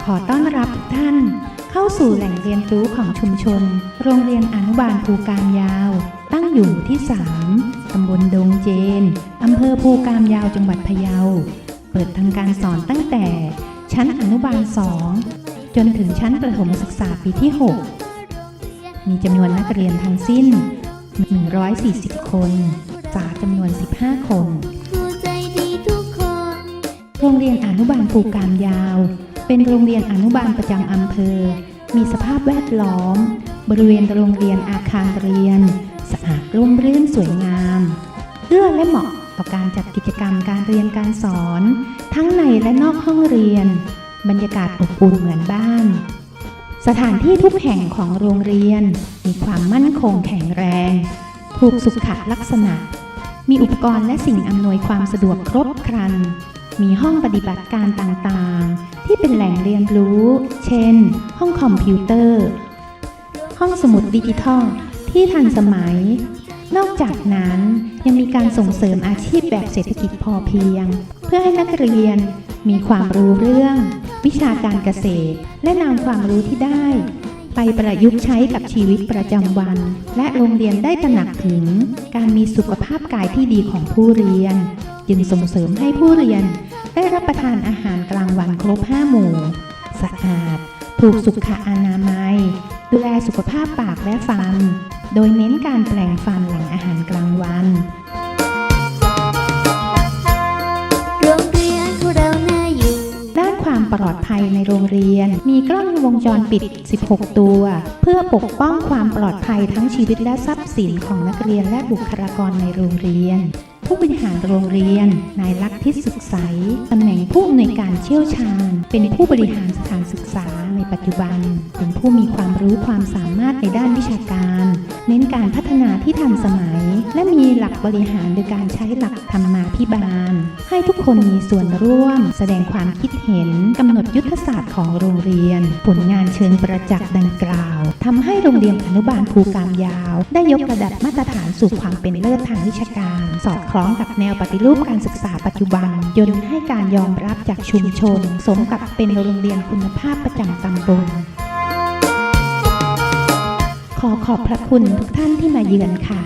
รู้ของชุมชน โรงเรียนอนุบาลภูกามยาว ตั้งอยู่หมู่ที่ 3 ตำบลดงเจน อำเภอภูกามยาวจังหวัดพะเยา เปิดทำการสอนตั้งแต่ ชั้นอนุบาล 2 จนถึงชั้นประถมศึกษาปีที่ 6 มีจำนวนนักเรียนทั้งสิ้น 140 คนจากจำนวน 15คนครูใจดีทุกคน โรงเรียนอนุบาลภูกามยาว เป็นโรงเรียนอนุบาลประจำอำเภอ มีสภาพแวดล้อม บริเวณโรงเรียนอาคารเรียน สะอาดร่มรื่นสวยงามเอื้อและเหมาะต่อการจัดกิจกรรมการเรียนการสอน ทั้งในและนอกห้องเรียน บรรยากาศอบอุ่นเหมือนบ้าน สถานที่ทุกแห่งของโรงเรียน มีความมั่นคงแข็งแรงถูกสุขลักษณะ มีอุปกรณ์และสิ่งอำนวยความสะดวกครบครัน มีห้องปฏิบัติการต่างๆ เป็นแหล่งเรียนรู้ เช่น ห้องคอมพิวเตอร์ ห้องสมุดดิจิทัลที่ทันสมัย นอกจากนั้นยังมีการส่งเสริมอาชีพแบบเศรษฐกิจพอเพียง เพื่อให้นักเรียนมีความรู้เรื่อง วิชาการเกษตร และนำความรู้ที่ได้ ไปประยุกต์ใช้กับชีวิตประจำวัน และโรงเรียนได้ตระหนักถึง การมีสุขภาพกายที่ดีของผู้เรียน จึงส่งเสริมให้ผู้เรียน ได้รับประทานอาหารกลางวันครบ5หมู่ สะอาด ถูกสุขอนามัย ดูแลสุขภาพปากและฟัน โดยเน้นการแปลงฟันหลังอาหารกลางวันโรงเรียนของเราน่าอยู่ด้านความปลอดภัยในโรงเรียน มีกล้องวงจรปิด 16 ตัว เพื่อปกป้องความปลอดภัยทั้งชีวิตและทรัพย์สินของนักเรียนและบุคลากรในโรงเรียน ผู้บริหารโรงเรียน นายลักษณ์ทิศศึกใสตำแหน่งผู้อำนวยการเชี่ยวชาญ เป็นผู้บริหารสถานศึกษา ในปัจจุบัน เป็นผู้มีความรู้ความสามารถในด้านวิชาการ เน้นการพัฒนาที่ทันสมัย และมีหลักบริหารโดยการใช้หลักธรรมาภิบาล ให้ทุกคนมีส่วนร่วม แสดงความคิดเห็นกำหนดยุทธศาสตร์ของโรงเรียน ผลงานเชิงประจักษ์ดังกล่าวทำให้โรงเรียนอนุบาลภูกามยาว ได้ยกระดับมาตรฐานสู่ความเป็นเลิศทางวิชาการ สอดคล้องกับแนวปฏิรูปการศึกษาปัจจุบันจนให้การยอมรับจากชุมชน สมกับเป็นโรงเรียนคุณภาพประจำตำบล ขอขอบพระคุณทุกท่านที่มาเยือนค่ะ